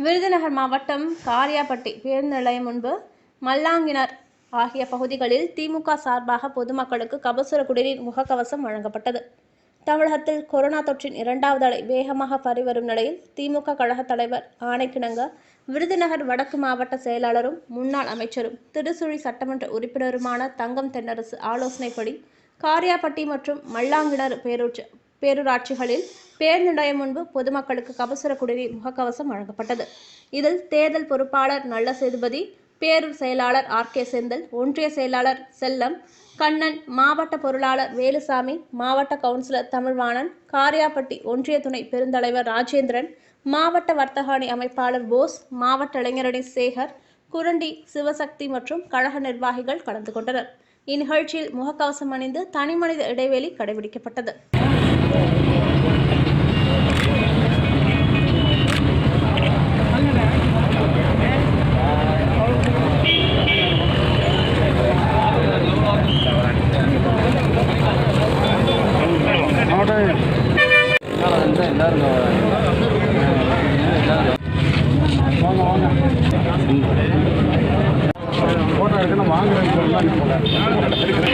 விருதுநகர் மாவட்டம் காரியாப்பட்டி பேருந்து நிலையம் முன்பு மல்லாங்கினர் ஆகிய பகுதிகளில் திமுக சார்பாக பொதுமக்களுக்கு கபசுர குடிநீர் முகக்கவசம் வழங்கப்பட்டது. தமிழகத்தில் கொரோனா தொற்றின் இரண்டாவது அலை வேகமாக பரிவரும் நிலையில் திமுக கழக தலைவர் ஆணைக்கிணங்க விருதுநகர் வடக்கு மாவட்ட செயலாளரும் முன்னாள் அமைச்சரும் திருசுழி சட்டமன்ற உறுப்பினருமான தங்கம் தென்னரசு ஆலோசனைப்படி காரியாப்பட்டி மற்றும் மல்லாங்கிணறு பேரூற்று பேரூராட்சிகளில் பேருந்து நிலையம் முன்பு பொதுமக்களுக்கு கபசுர குடிநீர் முகக்கவசம் வழங்கப்பட்டது. இதில் தேர்தல் பொறுப்பாளர் நல்ல சேதுபதி பேரூர் செயலாளர் ஆர் கே செந்தில் ஒன்றிய செயலாளர் செல்லம் கண்ணன் மாவட்ட பொருளாளர் வேலுசாமி மாவட்ட கவுன்சிலர் தமிழ்வாணன் காரியாபட்டி ஒன்றிய துணை பெருந்தலைவர் ராஜேந்திரன் மாவட்ட வர்த்தகாணி அமைப்பாளர் போஸ் மாவட்ட இளைஞரணி சேகர் குரண்டி சிவசக்தி மற்றும் கழக நிர்வாகிகள் கலந்து கொண்டனர். இந்நிகழ்ச்சியில் முகக்கவசம் அணிந்து தனிமனித இடைவெளி கடைபிடிக்கப்பட்டது. எல்லாரும் வாங்க வாங்க வாங்குறதுக்கு